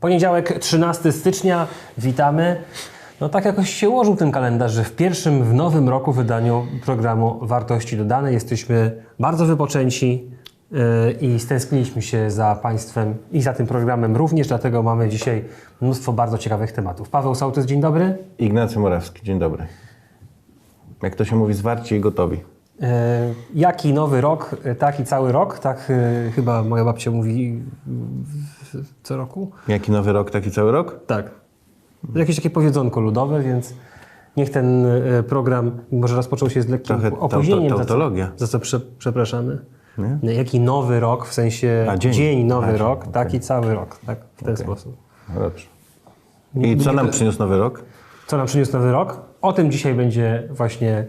Poniedziałek 13 stycznia, witamy. No tak jakoś się ułożył ten kalendarz, że w pierwszym w nowym roku wydaniu programu Wartości Dodane jesteśmy bardzo wypoczęci yy, i stęskniliśmy się za Państwem i za tym programem również, dlatego mamy dzisiaj mnóstwo bardzo ciekawych tematów. Paweł Sołtys, dzień dobry. Ignacy Morawski, dzień dobry. Jak to się mówi, zwarci i gotowi. Yy, Jaki nowy rok, yy, taki cały rok, tak yy, chyba moja babcia mówi co roku. Jaki nowy rok, taki cały rok? Tak. Jakieś takie powiedzonko ludowe, więc niech ten e, program, mimo że rozpoczął się z lekkim Trochę opóźnieniem, za co, za co prze, przepraszamy. Nie? Jaki nowy rok, w sensie A, dzień. dzień, nowy A, rok, okej. taki cały rok, tak, w ten sposób. No dobrze. I co nam przyniósł nowy rok? Co nam przyniósł nowy rok? O tym dzisiaj będzie właśnie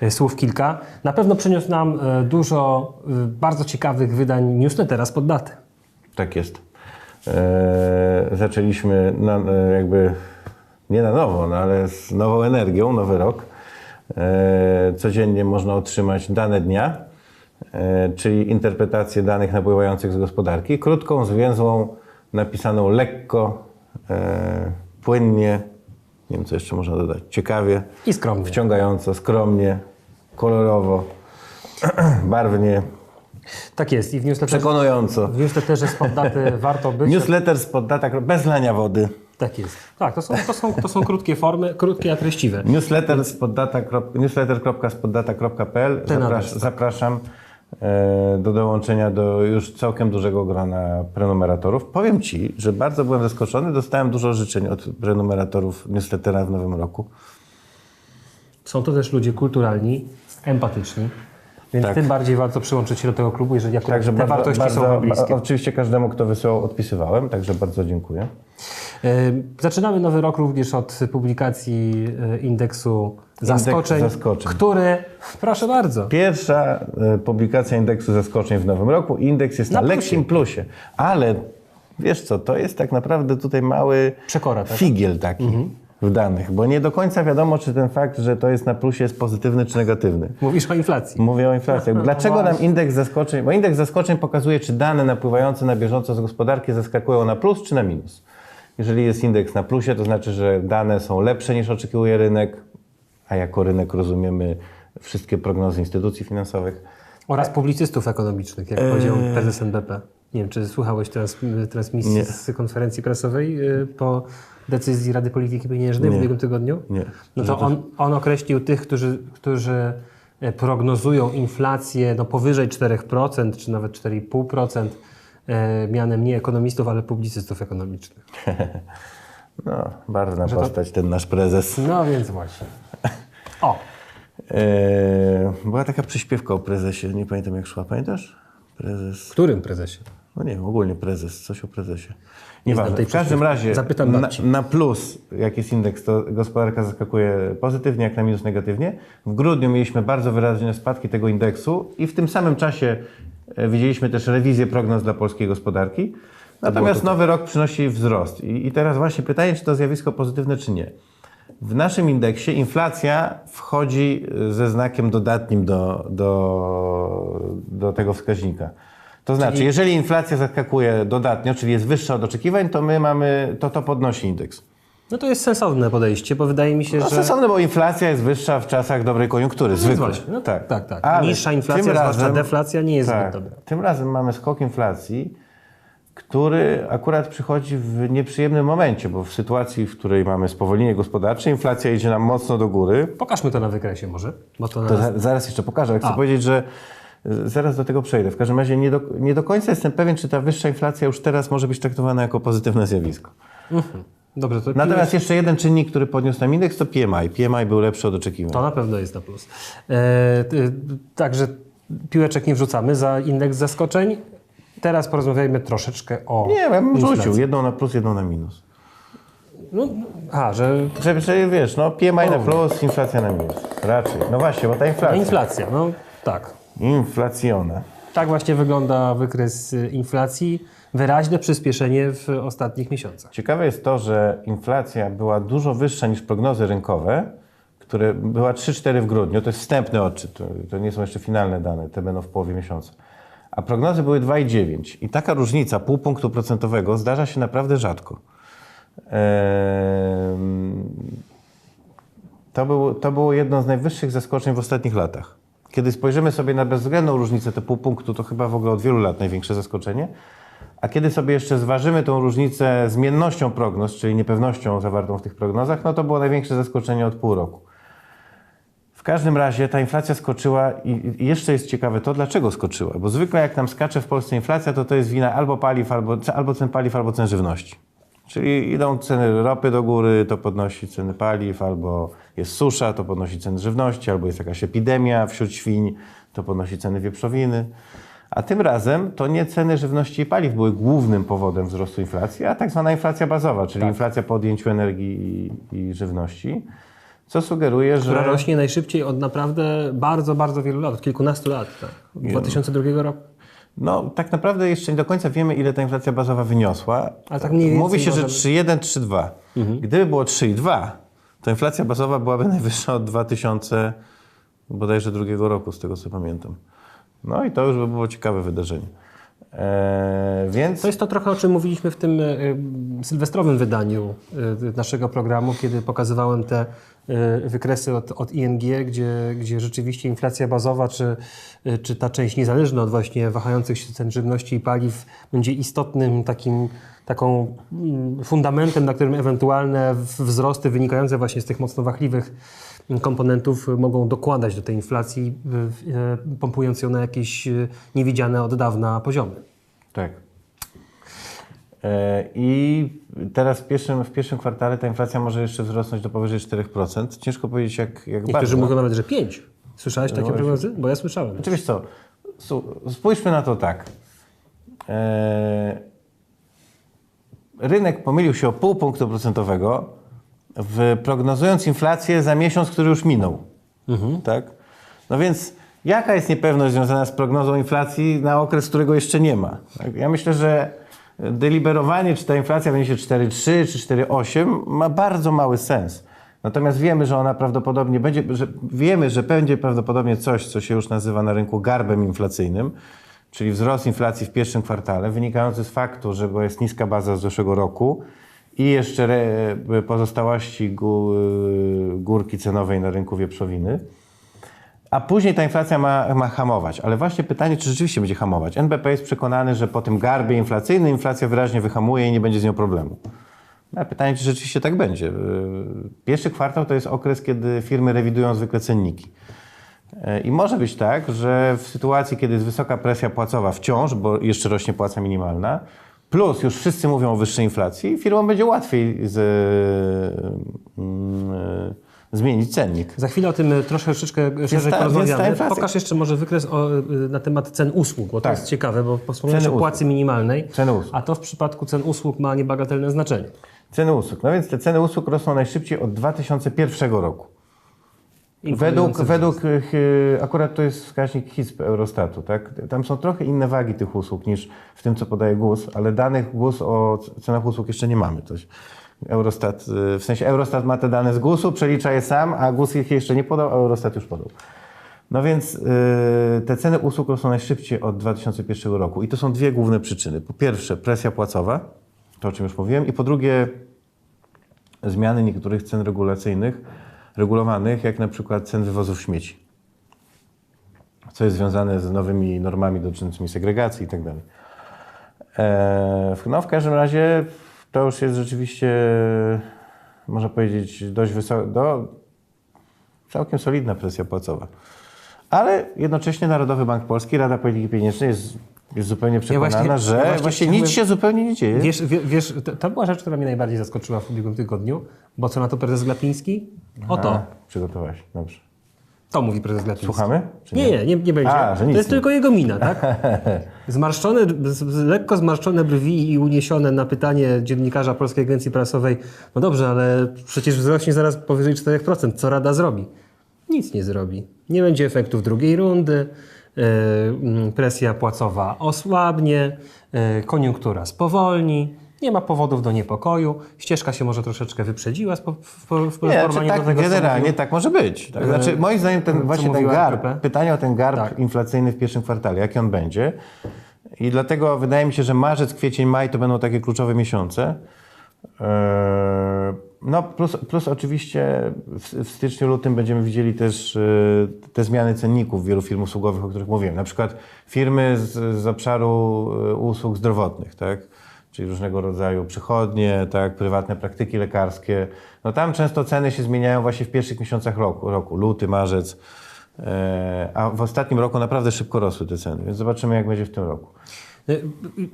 e, słów kilka. Na pewno przyniósł nam e, dużo bardzo ciekawych wydań newslettera spod daty. Tak jest. Eee, zaczęliśmy na, e, jakby nie na nowo, no, ale z nową energią, nowy rok. Eee, codziennie można otrzymać dane dnia, e, czyli interpretację danych napływających z gospodarki. Krótką, zwięzłą, napisaną lekko, e, płynnie, nie wiem co jeszcze można dodać, ciekawie. I skromnie. wciągająco, skromnie, kolorowo, barwnie, Tak jest. I w newsletterze, przekonująco. w newsletterze spod daty warto być. Newsletter spod data, bez lania wody. Tak jest. Tak, to są, to są, to są krótkie formy, krótkie, a treściwe. Newsletter spoddata, newsletter.spoddata.pl Ten Zaprasz, adres, tak. Zapraszam e, do dołączenia do już całkiem dużego grona prenumeratorów. Powiem Ci, że bardzo byłem zaskoczony. Dostałem dużo życzeń od prenumeratorów newslettera w nowym roku. Są to też ludzie kulturalni, empatyczni, więc Tak. tym bardziej warto przyłączyć się do tego klubu, jeżeli akurat Także te bardzo, wartości bardzo, są bliskie. oczywiście każdemu, kto wysyłał, odpisywałem, także bardzo dziękuję. E, Zaczynamy nowy rok również od publikacji e, indeksu zaskoczeń, zaskoczeń. który, proszę bardzo, Pierwsza e, publikacja indeksu zaskoczeń w nowym roku. Indeks jest na, Na plusie. lekkim plusie, ale wiesz co, to jest tak naprawdę tutaj mały Przekora, tak? figiel taki w danych, bo nie do końca wiadomo, czy ten fakt, że to jest na plusie jest pozytywny czy negatywny. mówisz o inflacji. Mówię o inflacji. Dlaczego nam indeks zaskoczeń? Bo indeks zaskoczeń pokazuje, czy dane napływające na bieżąco z gospodarki zaskakują na plus czy na minus. Jeżeli jest indeks na plusie, to znaczy, że dane są lepsze niż oczekuje rynek, a jako rynek rozumiemy wszystkie prognozy instytucji finansowych. Oraz publicystów ekonomicznych, jak powiedział prezes NBP. Nie wiem, czy słuchałeś trans, transmisji Nie. z konferencji prasowej y, po decyzji Rady Polityki Pieniężnej w Nie. ubiegłym tygodniu? Nie. No to on, on określił tych, którzy, którzy e, prognozują inflację no, powyżej 4%, czy nawet 4,5%, e, mianem nie ekonomistów, ale publicystów ekonomicznych. No, barwna postać ten nasz prezes. No więc właśnie. O, Eee, była taka przyśpiewka o prezesie, nie pamiętam jak szła, pamiętasz? Prezes, w którym prezesie? No nie wiem, ogólnie prezes, coś o prezesie. Nieważne. W każdym razie Zapytam na, na plus, jak jest indeks, to gospodarka zaskakuje pozytywnie, jak na minus negatywnie. W grudniu mieliśmy bardzo wyraźne spadki tego indeksu i w tym samym czasie e, widzieliśmy też rewizję prognoz dla polskiej gospodarki. Natomiast nowy rok przynosi wzrost. I, I teraz właśnie pytanie, czy to zjawisko pozytywne, czy nie. W naszym indeksie inflacja wchodzi ze znakiem dodatnim do, do, do tego wskaźnika. To znaczy, jeżeli inflacja zaskakuje dodatnio, czyli jest wyższa od oczekiwań, to my mamy, to to podnosi indeks. No to jest sensowne podejście, bo wydaje mi się, No że... sensowne, bo inflacja jest wyższa w czasach dobrej koniunktury, zwykle. właśnie, no tak, tak, tak. Ale Niższa inflacja, tym zwłaszcza deflacja, nie jest tak, zbyt dobra. Tym razem mamy skok inflacji, który akurat przychodzi w nieprzyjemnym momencie, bo w sytuacji, w której mamy spowolnienie gospodarcze, inflacja idzie nam mocno do góry, Pokażmy to na wykresie może, bo to, To zaraz jeszcze pokażę. ale Chcę A. powiedzieć, że zaraz do tego przejdę. W każdym razie nie do, nie do końca jestem pewien, czy ta wyższa inflacja już teraz może być traktowana jako pozytywne zjawisko. Dobrze, to, Natomiast jeszcze jeden czynnik, który podniósł nam indeks, to PMI. PMI był lepszy od oczekiwań. to na pewno jest na plus. E, ty- także piłeczek nie wrzucamy za indeks zaskoczeń. Teraz porozmawiajmy troszeczkę o Nie, ja bym inflacji. rzucił jedną na plus, jedną na minus. No, a, że Żeby, żeby wiesz, no PMI na plus, inflacja na minus. Raczej. No właśnie, bo ta no, inflacja. inflacja, no tak. Inflacjona. Tak właśnie wygląda wykres y, inflacji. Wyraźne przyspieszenie w ostatnich miesiącach. Ciekawe jest to, że inflacja była dużo wyższa niż prognozy rynkowe, które była 3-4 w grudniu. To jest wstępny odczyt, to, nie są jeszcze finalne dane, te będą w połowie miesiąca. A prognozy były 2,9. I taka różnica pół punktu procentowego zdarza się naprawdę rzadko. To, był, to było jedno z najwyższych zaskoczeń w ostatnich latach. Kiedy spojrzymy sobie na bezwzględną różnicę, pół punktu, to chyba w ogóle od wielu lat największe zaskoczenie. A kiedy sobie jeszcze zważymy tą różnicę zmiennością prognoz, czyli niepewnością zawartą w tych prognozach, no to było największe zaskoczenie od pół roku. W każdym razie ta inflacja skoczyła i i jeszcze jest ciekawe to, dlaczego skoczyła. Bo zwykle jak nam skacze w Polsce inflacja, to to jest wina albo paliw, albo, albo cen paliw, albo cen żywności. Czyli idą ceny ropy do góry, to podnosi ceny paliw, albo jest susza, to podnosi ceny żywności, albo jest jakaś epidemia wśród świń, to podnosi ceny wieprzowiny. A tym razem to nie ceny żywności i paliw były głównym powodem wzrostu inflacji, a tak zwana inflacja bazowa, czyli inflacja po odjęciu energii i, i żywności, co sugeruje, że... Która rośnie najszybciej od naprawdę bardzo, bardzo wielu lat, od kilkunastu lat. Tak. 2002 roku. No, tak naprawdę jeszcze nie do końca wiemy, ile ta inflacja bazowa wyniosła. Ale tak mniej więcej Mówi się, że możemy- 3,1, 3,2. Gdyby było 3,2, to inflacja bazowa byłaby najwyższa od 2000 bodajże drugiego roku, z tego co pamiętam. No i to już by było ciekawe wydarzenie. Eee, więc To jest to trochę, o czym mówiliśmy w tym e, e, sylwestrowym wydaniu e, naszego programu, kiedy pokazywałem te e, wykresy od, od ING, gdzie, gdzie rzeczywiście inflacja bazowa, czy, e, czy ta część niezależna od właśnie wahających się cen żywności i paliw będzie istotnym takim taką mm, fundamentem, na którym ewentualne wzrosty wynikające właśnie z tych mocno wachliwych komponentów mogą dokładać do tej inflacji, e, pompując ją na jakieś e, niewidziane od dawna poziomy. Tak. E, I teraz w pierwszym, w pierwszym kwartale ta inflacja może jeszcze wzrosnąć do powyżej 4%. Ciężko powiedzieć jak, jak Niektórzy bardzo. mówią nawet, że 5. Słyszałeś takie właśnie. prognozy? Bo ja słyszałem. Wiesz co, spójrzmy na to tak. Rynek pomylił się o pół punktu procentowego, w prognozując inflację za miesiąc, który już minął. Tak? No więc jaka jest niepewność związana z prognozą inflacji na okres, którego jeszcze nie ma? Tak? Ja myślę, że deliberowanie, czy ta inflacja będzie 4,3 czy 4,8 ma bardzo mały sens. Natomiast wiemy, że ona prawdopodobnie będzie, że wiemy, że będzie prawdopodobnie coś, co się już nazywa na rynku garbem inflacyjnym, czyli wzrost inflacji w pierwszym kwartale, wynikający z faktu, że jest niska baza z zeszłego roku i jeszcze pozostałości gó, górki cenowej na rynku wieprzowiny. A później ta inflacja ma, ma hamować. Ale właśnie pytanie, czy rzeczywiście będzie hamować. NBP jest przekonany, że po tym garbie inflacyjnym inflacja wyraźnie wyhamuje i nie będzie z nią problemu. A pytanie, czy rzeczywiście tak będzie. Yy, Pierwszy kwartał to jest okres, kiedy firmy rewidują zwykle cenniki. Yy, I może być tak, że w sytuacji, kiedy jest wysoka presja płacowa wciąż, bo jeszcze rośnie płaca minimalna, plus już wszyscy mówią o wyższej inflacji, firmom będzie łatwiej z, yy, zmienić cennik. Za chwilę o tym e, troszeczkę szerzej ta- porozmawiamy. Pokaż jeszcze może wykres o, e, na temat cen usług, bo to Tak. jest ciekawe, bo wspomniałeś o płacy minimalnej, Ceny usług. a to w przypadku cen usług ma niebagatelne znaczenie. Ceny usług. No więc te ceny usług rosną najszybciej od 2001 roku. Według, według y, akurat to jest wskaźnik HISP Eurostatu, tak? Tam są trochę inne wagi tych usług niż w tym, co podaje GUS, ale danych GUS o cenach usług jeszcze nie mamy. To Eurostat, y, w sensie Eurostat ma te dane z GUS-u, przelicza je sam, a GUS ich jeszcze nie podał, a Eurostat już podał. No więc y, te ceny usług rosną najszybciej od 2001 roku i to są dwie główne przyczyny. Po pierwsze presja płacowa, to o czym już mówiłem, i po drugie zmiany niektórych cen regulacyjnych, regulowanych, jak na przykład cen wywozów śmieci, co jest związane z nowymi normami dotyczącymi segregacji i tak. E, No w każdym razie to już jest rzeczywiście, można powiedzieć, dość wysoka, do, całkiem solidna presja płacowa. Ale jednocześnie Narodowy Bank Polski, Rada Polityki Pieniężnej jest, jest zupełnie przekonana, właśnie- że ja właśnie właśnie nic się zupełnie nie dzieje. Wiesz, wie- wiesz to, to była rzecz, która mnie najbardziej zaskoczyła w ubiegłym tygodniu, bo co na to prezes Glapiński? Oto, A, przygotowałeś, dobrze. to mówi prezes Glapiński. Słuchamy? Nie, nie, nie, nie będzie. A, to jest nie. tylko jego mina, tak? Zmarszczone, lekko zmarszczone brwi i uniesione na pytanie dziennikarza Polskiej Agencji Prasowej. No dobrze, ale przecież wzrośnie zaraz powyżej 4%. Co Rada zrobi? Nic nie zrobi. Nie będzie efektów drugiej rundy. E, mm, presja płacowa osłabnie, e, koniunktura spowolni. Nie ma powodów do niepokoju. Ścieżka się może troszeczkę wyprzedziła w, w, w Nie, porównaniu tak, do tego, generalnie tak może być. Tak? Znaczy, E, moim zdaniem ten, właśnie ten garb, NBP? pytanie o ten garb Tak. inflacyjny w pierwszym kwartale, jaki on będzie. I dlatego wydaje mi się, że marzec, kwiecień, maj to będą takie kluczowe miesiące. Eee, No plus, plus oczywiście w, w styczniu, lutym będziemy widzieli też e, te zmiany cenników wielu firm usługowych, o których mówiłem. Na przykład firmy z, z obszaru e, usług zdrowotnych, tak? czyli różnego rodzaju przychodnie, tak? prywatne praktyki lekarskie. No tam często ceny się zmieniają właśnie w pierwszych miesiącach roku, roku luty, marzec. E, A w ostatnim roku naprawdę szybko rosły te ceny, więc zobaczymy, jak będzie w tym roku. Y,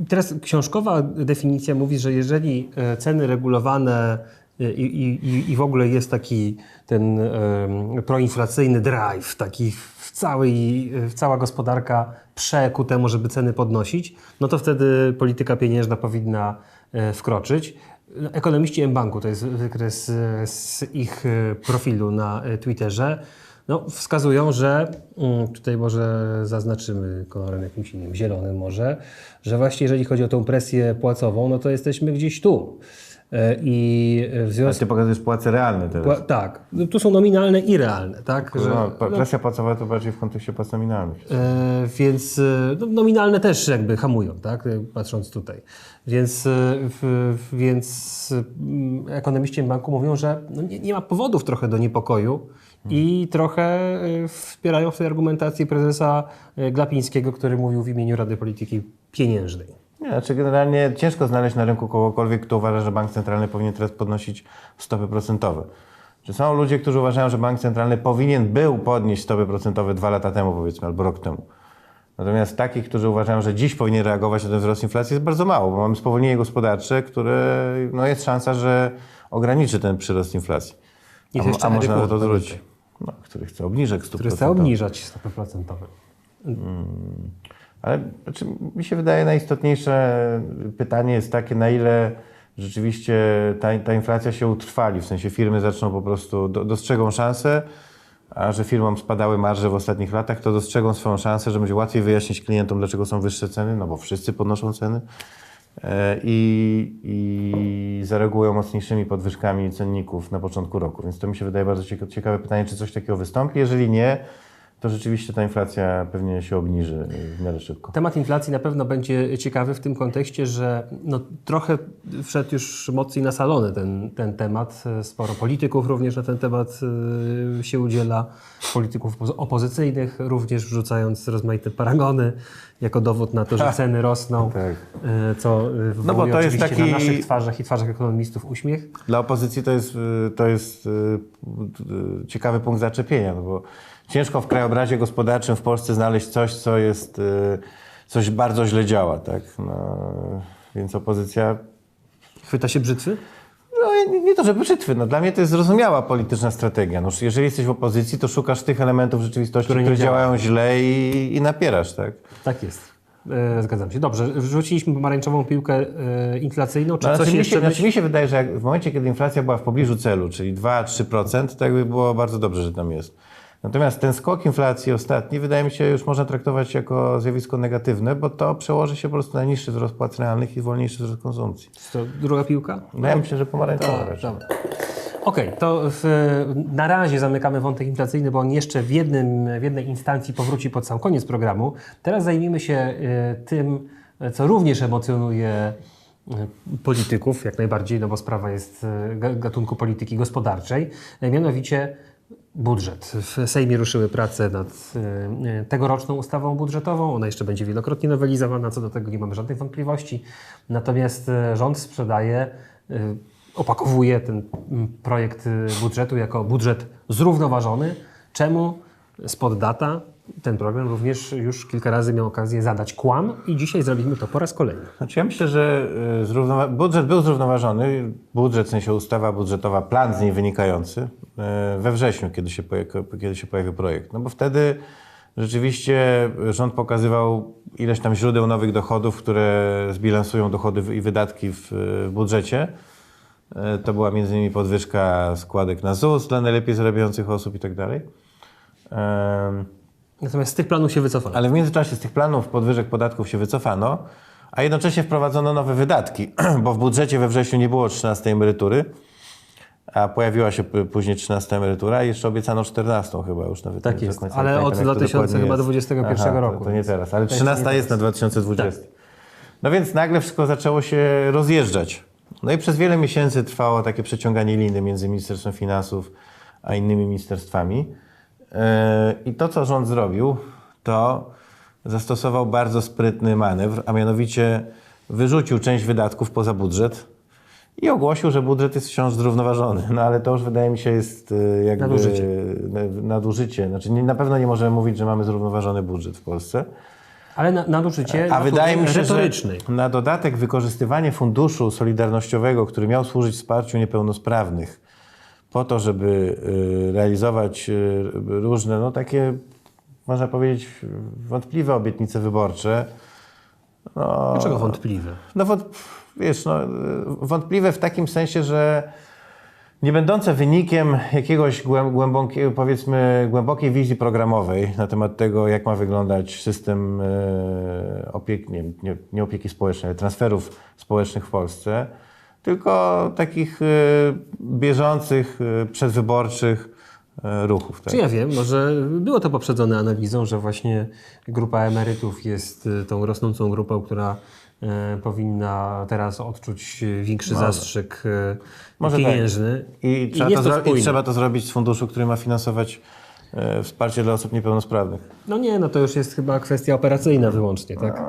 Teraz książkowa definicja mówi, że jeżeli e, ceny regulowane y, i, i, i- i w ogóle jest taki ten em, proinflacyjny drive, taki w całej, w cała gospodarka prze ku temu, żeby ceny podnosić, no to wtedy polityka pieniężna powinna e, wkroczyć. Ekonomiści mBanku, to jest wykres e, z ich e, profilu na Twitterze, no, wskazują, że mm, tutaj może zaznaczymy kolorem jakimś innym, zielonym może, że właśnie jeżeli chodzi o tą presję płacową, no to jesteśmy gdzieś tu. E, I w związku ty pokazujesz płace realne teraz. Pła- tak, no, tu są nominalne i realne, tak? Że, No, pa- presja płacowa to bardziej w kontekście płac nominalnych. E, więc e, no, nominalne też jakby hamują, tak? Patrząc tutaj. Więc, w, więc mm, ekonomiści banku mówią, że no, nie, nie ma powodów trochę do niepokoju i trochę wspierają w tej argumentacji prezesa Glapińskiego, który mówił w imieniu Rady Polityki Pieniężnej. Nie, znaczy generalnie ciężko znaleźć na rynku kogokolwiek, kto uważa, że bank centralny powinien teraz podnosić stopy procentowe. Czy są ludzie, którzy uważają, że bank centralny powinien był podnieść stopy procentowe dwa lata temu, powiedzmy, albo rok temu. Natomiast takich, którzy uważają, że dziś powinien reagować na ten wzrost inflacji jest bardzo mało, bo mamy spowolnienie gospodarcze, które no, jest szansa, że ograniczy ten przyrost inflacji. Jest a, jeszcze a może Eryk nawet Łuk, odwróci. No, który chce obniżek stóp Który chce obniżać stopy procentowe. Ale znaczy, mi się wydaje najistotniejsze pytanie jest takie, na ile rzeczywiście ta, ta inflacja się utrwali, w sensie firmy zaczną po prostu, do, dostrzegą szansę, a że firmom spadały marże w ostatnich latach, to dostrzegą swoją szansę, że będzie łatwiej wyjaśnić klientom, dlaczego są wyższe ceny, no bo wszyscy podnoszą ceny e, i, i zareagują mocniejszymi podwyżkami cenników na początku roku. Więc to mi się wydaje bardzo cieka- ciekawe pytanie, czy coś takiego wystąpi. Jeżeli nie, to rzeczywiście ta inflacja pewnie się obniży w miarę szybko. Temat inflacji na pewno będzie ciekawy w tym kontekście, że no, trochę wszedł już mocniej na salony ten, ten temat. Sporo polityków również na ten temat y, się udziela, polityków opozy- opozycyjnych również wrzucając rozmaite paragony jako dowód na to, że ceny rosną, Tak. y, co y, wywołuje to jest oczywiście na taki- naszych twarzach i twarzach ekonomistów uśmiech. Dla opozycji to jest, y, to jest ciekawy punkt zaczepienia, no bo ciężko w krajobrazie gospodarczym w Polsce znaleźć coś, co jest, coś bardzo źle działa, tak? No, więc opozycja, Chwyta się brzytwy? Nie, nie to, że brzytwy, no dla mnie to jest zrozumiała polityczna strategia. No, jeżeli jesteś w opozycji, to szukasz tych elementów rzeczywistości, Które które, działają. źle i, i napierasz, tak? Tak jest. E, Zgadzam się. Dobrze, wrzuciliśmy pomarańczową piłkę e, inflacyjną. Czy No, coś znaczy, mi, się, byś... znaczy mi się wydaje, że w momencie, kiedy inflacja była w pobliżu celu, czyli 2-3%, to jakby było bardzo dobrze, że tam jest. Natomiast ten skok inflacji ostatni, wydaje mi się, już można traktować jako zjawisko negatywne, bo to przełoży się po prostu na niższy wzrost płac realnych i wolniejszy wzrost konsumpcji. To druga piłka? No ja myślę, że pomarańczowa Dobra, raczej. Okej, to w, na razie zamykamy wątek inflacyjny, bo on jeszcze w, jednym, w jednej instancji powróci pod sam koniec programu. Teraz zajmijmy się e, tym, co również emocjonuje e, polityków, jak najbardziej, no bo sprawa jest ga- gatunku polityki gospodarczej, mianowicie budżet. W Sejmie ruszyły prace nad e, tegoroczną ustawą budżetową. Ona jeszcze będzie wielokrotnie nowelizowana, co do tego nie mamy żadnych wątpliwości. Natomiast e, rząd sprzedaje, e, opakowuje ten projekt e, budżetu jako budżet zrównoważony. Czemu spod data ten program również już kilka razy miał okazję zadać kłam i dzisiaj zrobimy to po raz kolejny. Znaczy ja myślę, że zrównowa- budżet był zrównoważony, budżet w sensie ustawa budżetowa, plan z niej wynikający y, we wrześniu, kiedy się, poja- kiedy się pojawił projekt. No bo wtedy rzeczywiście rząd pokazywał ileś tam źródeł nowych dochodów, które zbilansują dochody i wydatki w, budżecie. Y, To była między innymi podwyżka składek na ZUS dla najlepiej zarabiających osób i tak dalej. Natomiast z tych planów się wycofano. ale w międzyczasie z tych planów podwyżek podatków się wycofano, a jednocześnie wprowadzono nowe wydatki, bo w budżecie we wrześniu nie było 13 emerytury, a pojawiła się później 13 emerytura i jeszcze obiecano 14 chyba już nawet. Tak jest, końca ale pamiętam, od jak to 2021 dokładnie jest. 21 Aha, roku, To, to nie teraz, ale to jest 13 nie jest na teraz. 2020. No więc nagle wszystko zaczęło się rozjeżdżać. No i przez wiele miesięcy trwało takie przeciąganie liny między Ministerstwem Finansów a innymi ministerstwami. E, I to, co rząd zrobił, to zastosował bardzo sprytny manewr, a mianowicie wyrzucił część wydatków poza budżet i ogłosił, że budżet jest wciąż zrównoważony. No ale to już wydaje mi się jest e, jakby Nadużycie. na- nadużycie. Znaczy, nie, na pewno nie możemy mówić, że mamy zrównoważony budżet w Polsce. Ale na, nadużycie A wydaje mi się, retorycznej. że na dodatek wykorzystywanie funduszu solidarnościowego, który miał służyć wsparciu niepełnosprawnych, po to, żeby y, realizować y, różne, no takie, można powiedzieć, wątpliwe obietnice wyborcze. No, Dlaczego wątpliwe? no wąt, wiesz, no, y, wątpliwe w takim sensie, że nie będące wynikiem jakiegoś głę- głębokiej, powiedzmy, głębokiej wizji programowej na temat tego, jak ma wyglądać system e, opieki, nie, nie, nie opieki społecznej, ale transferów społecznych w Polsce, tylko takich e, bieżących, e, przedwyborczych e, ruchów. Tak? Czy ja wiem, może było to poprzedzone analizą, że właśnie grupa emerytów jest y, tą rosnącą grupą, która powinna teraz odczuć większy zastrzyk e, Może pieniężny. I, trzeba to to I trzeba to zrobić z funduszu, który ma finansować wsparcie dla osób niepełnosprawnych. No nie, no to już jest chyba kwestia operacyjna wyłącznie, tak?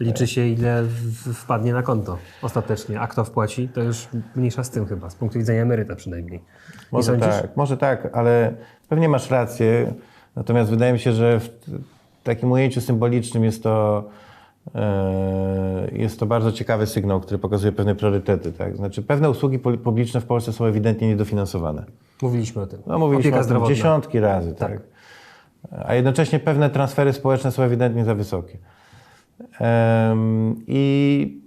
Liczy się ile wpadnie na konto ostatecznie, a kto wpłaci, to już mniejsza z tym chyba, z punktu widzenia emeryta przynajmniej. Nie Może tak, może tak, ale pewnie masz rację. Natomiast wydaje mi się, że w takim ujęciu symbolicznym jest to, e, jest to bardzo ciekawy sygnał, który pokazuje pewne priorytety. Tak? Znaczy, pewne usługi publiczne w Polsce są ewidentnie niedofinansowane. Mówiliśmy o tym. No, mówiliśmy Opieka o tym zdrowotna. dziesiątki razy. Tak. A jednocześnie pewne transfery społeczne są ewidentnie za wysokie. I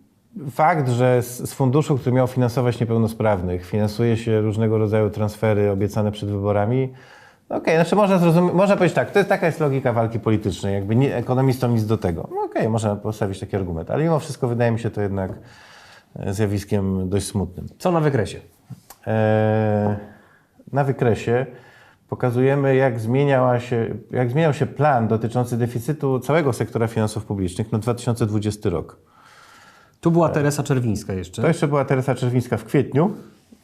fakt, że z, z funduszu, który miał finansować niepełnosprawnych, finansuje się różnego rodzaju transfery obiecane przed wyborami. Okej, znaczy można, można powiedzieć tak, to jest taka jest logika walki politycznej, jakby nie, ekonomistom nic do tego. No Okej, można postawić taki argument, ale mimo wszystko wydaje mi się to jednak e, zjawiskiem dość smutnym. Co na wykresie? E, na wykresie pokazujemy, jak, zmieniała się, jak zmieniał się plan dotyczący deficytu całego sektora finansów publicznych na 2020 rok. Tu była Teresa Czerwińska jeszcze. To jeszcze była Teresa Czerwińska w kwietniu.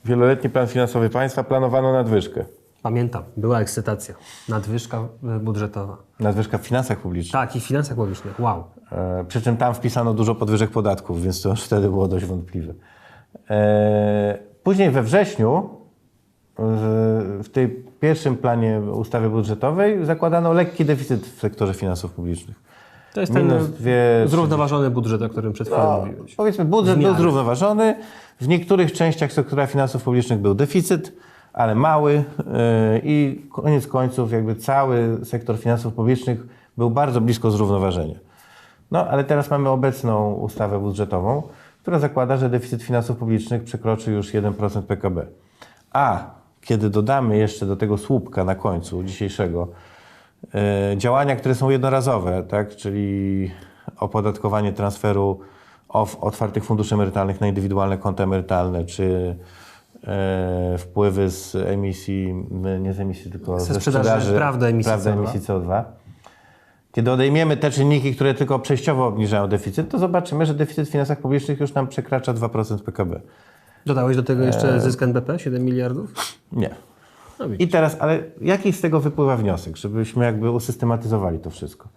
Wieloletni plan finansowy państwa planowano nadwyżkę. Pamiętam, była ekscytacja. Nadwyżka e, budżetowa. Nadwyżka w finansach publicznych. Tak, i w finansach publicznych. Wow. E, przy czym tam wpisano dużo podwyżek podatków, więc to już wtedy było dość wątpliwe. E, później we wrześniu w, tej pierwszym planie ustawy budżetowej zakładano lekki deficyt w sektorze finansów publicznych. To jest ten Minus dwie, zrównoważony budżet, o którym przed chwilą No, mówiłeś. powiedzmy, budżet był zrównoważony. W niektórych częściach sektora finansów publicznych był deficyt, ale mały yy, i koniec końców jakby cały sektor finansów publicznych był bardzo blisko zrównoważenia. No, ale teraz mamy obecną ustawę budżetową, która zakłada, że deficyt finansów publicznych przekroczy już 1% PKB. A kiedy dodamy jeszcze do tego słupka na końcu dzisiejszego e, działania, które są jednorazowe, tak, czyli opodatkowanie transferu otwartych funduszy emerytalnych na indywidualne konta emerytalne, czy e, wpływy z emisji, nie z emisji, tylko Ze ze, sprzedaży sprzedaży praw do emisji praw do CO2. emisji CO2. Kiedy odejmiemy te czynniki, które tylko przejściowo obniżają deficyt, to zobaczymy, że deficyt w finansach publicznych już nam przekracza 2% PKB. Dodałeś do tego E, jeszcze zysk NBP, 7 miliardów? Nie. No. I teraz, ale jaki z tego wypływa wniosek, żebyśmy jakby usystematyzowali to wszystko?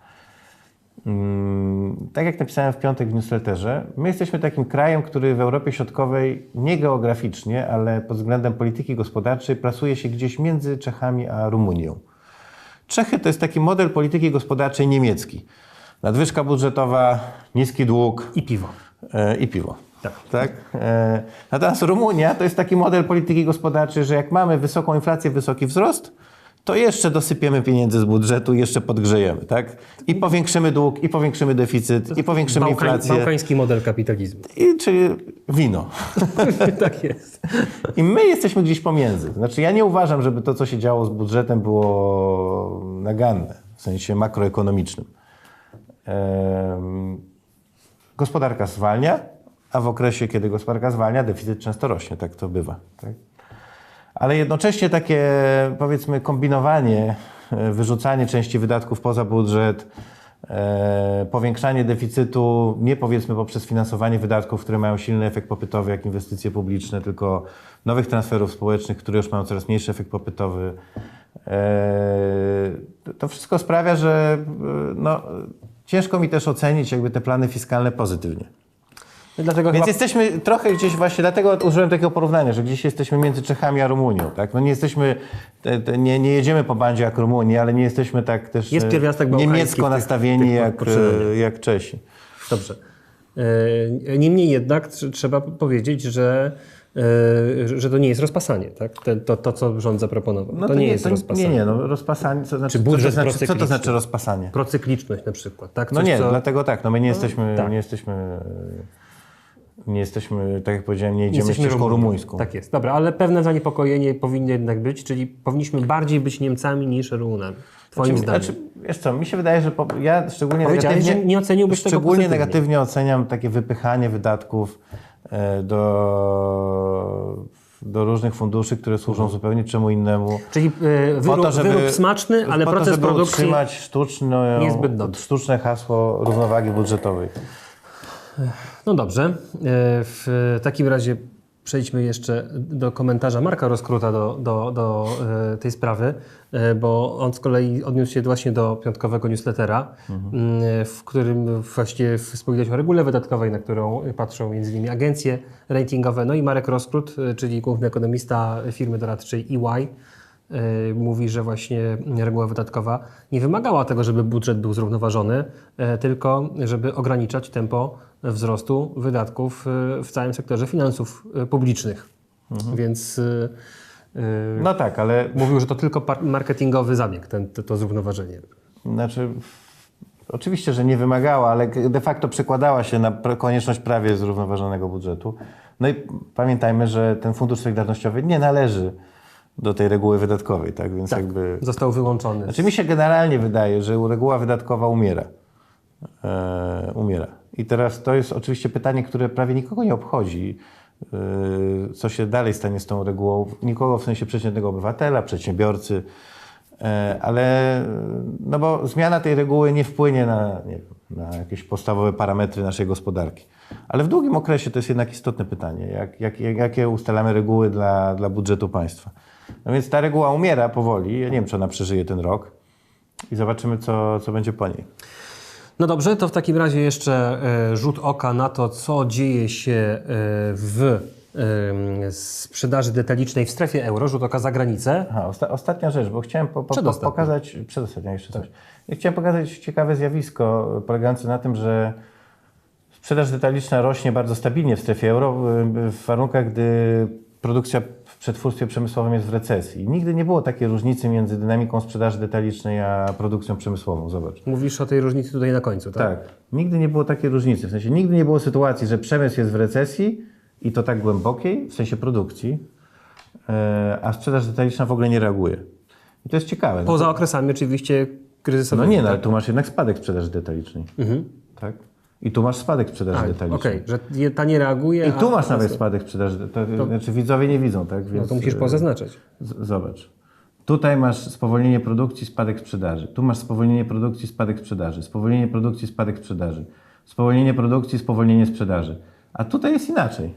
Mm, tak jak napisałem w piątek w newsletterze, my jesteśmy takim krajem, który w Europie Środkowej nie geograficznie, ale pod względem polityki gospodarczej plasuje się gdzieś między Czechami a Rumunią. Czechy to jest taki model polityki gospodarczej niemiecki. Nadwyżka budżetowa, niski dług I piwo. e, i piwo. Tak. Tak? E, natomiast Rumunia to jest taki model polityki gospodarczej, że jak mamy wysoką inflację, wysoki wzrost, to jeszcze dosypiemy pieniędzy z budżetu, jeszcze podgrzejemy, tak? I powiększymy dług, i powiększymy deficyt, i powiększymy Bałkań- inflację, Bałkański model kapitalizmu. i, czyli wino. tak jest. I my jesteśmy gdzieś pomiędzy. Znaczy ja nie uważam, żeby to, co się działo z budżetem było naganne, w sensie makroekonomicznym. Em, gospodarka zwalnia, a w okresie, kiedy gospodarka zwalnia, deficyt często rośnie. Tak to bywa. Tak? Ale jednocześnie takie, powiedzmy, kombinowanie, e, wyrzucanie części wydatków poza budżet, e, powiększanie deficytu nie powiedzmy poprzez finansowanie wydatków, które mają silny efekt popytowy, jak inwestycje publiczne, tylko nowych transferów społecznych, które już mają coraz mniejszy efekt popytowy. E, to- wszystko sprawia, że no, ciężko mi też ocenić jakby te plany fiskalne pozytywnie. No Dlatego Więc chyba jesteśmy trochę gdzieś właśnie, dlatego użyłem takiego porównania, że gdzieś jesteśmy między Czechami a Rumunią. Tak? No nie jesteśmy, te, te, nie, nie jedziemy po bandzie jak Rumunii, ale nie jesteśmy tak też Jest e, pierwiastek niemiecko tych- nastawieni tych jak, poczynaniach. e, jak Czesi. Dobrze. E, Niemniej jednak tr- trzeba powiedzieć, że, że to nie jest rozpasanie, tak? Te, to, to, co rząd zaproponował. to, nie, jest to, rozpasanie. Nie, nie, no rozpasanie, co, znaczy, Czy co, to budżet znaczy, co to znaczy rozpasanie? Procykliczność na przykład, tak? No Coś, nie, co- dlatego tak, no my nie jesteśmy, tak. nie jesteśmy, nie jesteśmy, tak jak powiedziałem, nie idziemy jesteśmy ścieżką rumuńską. Tak jest. Dobra, ale pewne zaniepokojenie powinno jednak być, czyli powinniśmy bardziej być Niemcami niż Rumunami. Twoim Znaczy, zdaniem. znaczy, wiesz co, mi się wydaje, że po, ja szczególnie negatywnie, nie oceniłbyś tego szczególnie pozytywnie. negatywnie oceniam takie wypychanie wydatków e, do, do różnych funduszy, które służą Mhm. zupełnie czemu innemu. Czyli e, wyrób, wyrób smaczny, ale po proces to, żeby produkcji... utrzymać sztuczne, sztuczne hasło równowagi budżetowej. No dobrze. E, W takim razie przejdźmy jeszcze do komentarza Marka Rozkruta do, do, do e, tej sprawy, e, bo on z kolei odniósł się właśnie do piątkowego newslettera, m, w którym właśnie wspominałeś o regule wydatkowej, na którą patrzą między innymi agencje ratingowe. No i Marek Rozkrut, czyli główny ekonomista firmy doradczej EY, mówi, że właśnie reguła wydatkowa nie wymagała tego, żeby budżet był zrównoważony, e, tylko żeby ograniczać tempo wzrostu wydatków e, w całym sektorze finansów publicznych. Więc e, e, No tak, ale mówił, że to tylko marketingowy zabieg, ten, to, to zrównoważenie. Znaczy, oczywiście, że nie wymagała, ale de facto przekładała się na konieczność prawie zrównoważonego budżetu. No i pamiętajmy, że ten fundusz solidarnościowy nie należy do tej reguły wydatkowej, tak? Więc jakby. Został wyłączony. Znaczy mi się generalnie wydaje, że reguła wydatkowa umiera. E, umiera. I teraz to jest oczywiście pytanie, które prawie nikogo nie obchodzi. E, co się dalej stanie z tą regułą? Nikogo w sensie przeciętnego obywatela, przedsiębiorcy. E, ale no bo zmiana tej reguły nie wpłynie na, nie wiem, na jakieś podstawowe parametry naszej gospodarki. Ale w długim okresie to jest jednak istotne pytanie, jak, jak, jakie ustalamy reguły dla, dla budżetu państwa. No więc ta reguła umiera powoli. Ja nie wiem, czy ona przeżyje ten rok i zobaczymy, co, co będzie po niej. No dobrze, to w takim razie jeszcze e, rzut oka na to, co dzieje się e, w e, sprzedaży detalicznej w strefie euro, rzut oka za granicę. Aha, osta- ostatnia rzecz, bo chciałem po, po, Przedostatnia. pokazać, przedostatnia jeszcze coś. Ja chciałem pokazać ciekawe zjawisko polegające na tym, że sprzedaż detaliczna rośnie bardzo stabilnie w strefie euro w warunkach, gdy produkcja przetwórstwie przemysłowym jest w recesji. Nigdy nie było takiej różnicy między dynamiką sprzedaży detalicznej a produkcją przemysłową. Zobacz. Mówisz o tej różnicy tutaj na końcu, tak? Tak. Nigdy nie było takiej różnicy. W sensie nigdy nie było sytuacji, że przemysł jest w recesji i to tak głębokiej, w sensie produkcji, e, a sprzedaż detaliczna w ogóle nie reaguje. I to jest ciekawe. No, Poza okresami oczywiście no kryzysowymi. nie, no, ale tak? tu masz jednak spadek sprzedaży detalicznej. Tak? I tu masz spadek sprzedaży Tak, detalicznej. Okej, że je- ta nie reaguje. I tu masz nawet spadek sprzedaży. To, Znaczy widzowie nie widzą, tak? No Więc, to musisz e, pozaznaczać. z- Zobacz. Tutaj masz spowolnienie produkcji, spadek sprzedaży. Tu masz spowolnienie produkcji, spadek sprzedaży. Spowolnienie produkcji, spadek sprzedaży. Spowolnienie produkcji, spowolnienie sprzedaży. A tutaj jest inaczej.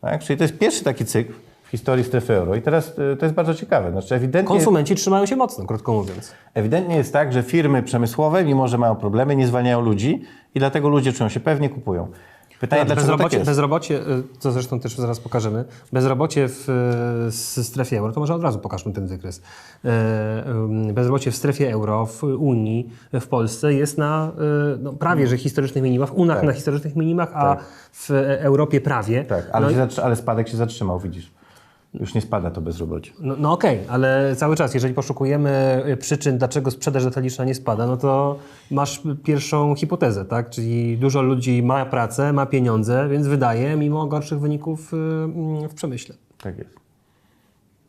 Tak? Czyli to jest pierwszy taki cykl historii strefy euro. I teraz y, to jest bardzo ciekawe. Znaczy ewidentnie, Konsumenci trzymają się mocno, krótko mówiąc. ewidentnie jest tak, że firmy przemysłowe, mimo że mają problemy, nie zwalniają ludzi i dlatego ludzie czują się pewnie, kupują. Pytanie, dlaczego tak bezrobocie, jest? bezrobocie, y, co zresztą też zaraz pokażemy, bezrobocie w y, s- strefie euro, to może od razu pokażmy ten wykres. Y, y, Bezrobocie w strefie euro, w Unii, w Polsce jest na y, no, prawie że historycznych minimach, w Unach na historycznych minimach, a w Europie prawie. Tak, ale, no, i- ale spadek się zatrzymał, widzisz. Już nie spada to bezrobocie. no, no okej, ale cały czas, jeżeli poszukujemy y, przyczyn, dlaczego sprzedaż detaliczna nie spada, no to masz pierwszą hipotezę, tak? Czyli dużo ludzi ma pracę, ma pieniądze, więc wydaje mimo gorszych wyników y, mm, w przemyśle. Tak jest.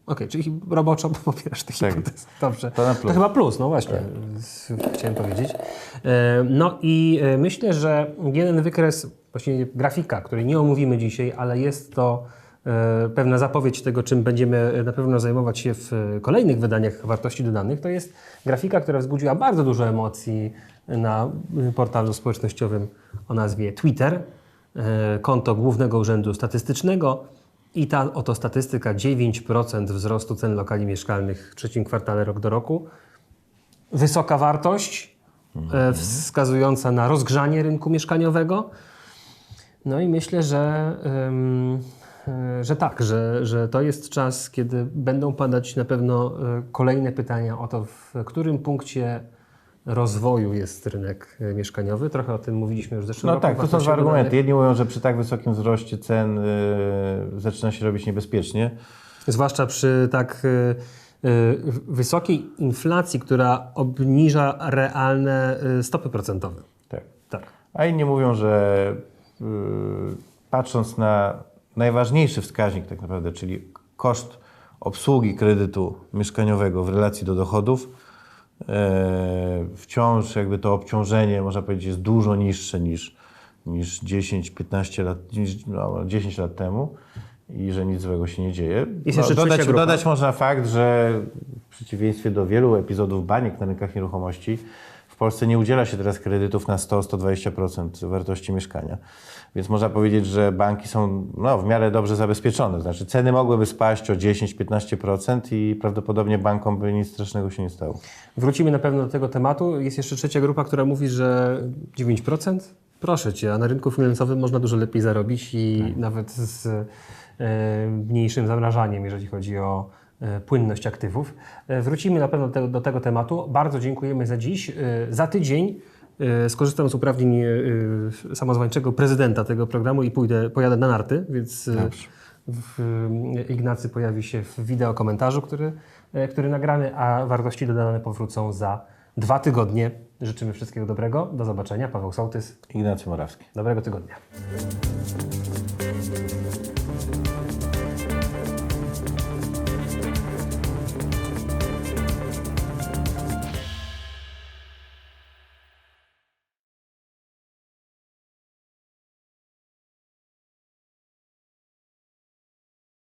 Okej, czyli roboczo popierasz tę Tak. Dobrze. To na plus. chyba plus, no właśnie, s- chciałem powiedzieć. E, No i e, myślę, że jeden wykres, właśnie grafika, której nie omówimy dzisiaj, ale jest to pewna zapowiedź tego, czym będziemy na pewno zajmować się w e, kolejnych wydaniach wartości dodanych, to jest grafika, która wzbudziła bardzo dużo emocji na e, portalu społecznościowym o nazwie Twitter, e, konto Głównego Urzędu Statystycznego i ta oto statystyka 9% wzrostu cen lokali mieszkalnych w trzecim kwartale rok do roku. Wysoka wartość, e, wskazująca na rozgrzanie rynku mieszkaniowego. No i myślę, że, e, że tak, że, że to jest czas, kiedy będą padać na pewno e, kolejne pytania o to, w którym punkcie rozwoju jest rynek e, mieszkaniowy. Trochę o tym mówiliśmy już w zeszłym No roku. tak, to są dwa argumenty. Jedni mówią, że przy tak wysokim wzroście cen y, zaczyna się robić niebezpiecznie. Zwłaszcza przy tak y, y, wysokiej inflacji, która obniża realne stopy procentowe. Tak. Tak. A inni mówią, że y, patrząc na najważniejszy wskaźnik tak naprawdę, czyli koszt obsługi kredytu mieszkaniowego w relacji do dochodów, e, wciąż jakby to obciążenie, można powiedzieć, jest dużo niższe niż, niż 10-15 lat, niż, no, 10 lat temu i że nic złego się nie dzieje. Jeszcze dodać, dodać można fakt, że w przeciwieństwie do wielu epizodów baniek na rynkach nieruchomości, w Polsce nie udziela się teraz kredytów na 100-120% wartości mieszkania. Więc można powiedzieć, że banki są no, w miarę dobrze zabezpieczone. Znaczy ceny mogłyby spaść o 10-15% i prawdopodobnie bankom by nic strasznego się nie stało. Wrócimy na pewno do tego tematu. Jest jeszcze trzecia grupa, która mówi, że 9%? Proszę Cię, a na rynku finansowym można dużo lepiej zarobić i nawet z e, mniejszym zamrażaniem, jeżeli chodzi o e, płynność aktywów. E, wrócimy na pewno do tego, do tego tematu. Bardzo dziękujemy za dziś. Za tydzień skorzystam z uprawnień e, samozwańczego prezydenta tego programu i pójdę, pojadę na narty, więc e, w, Ignacy pojawi się w wideo komentarzu, który, e, który nagramy, a wartości dodane powrócą za dwa tygodnie. Życzymy wszystkiego dobrego. Do zobaczenia. Paweł Sołtys. Ignacy Morawski. Dobrego tygodnia.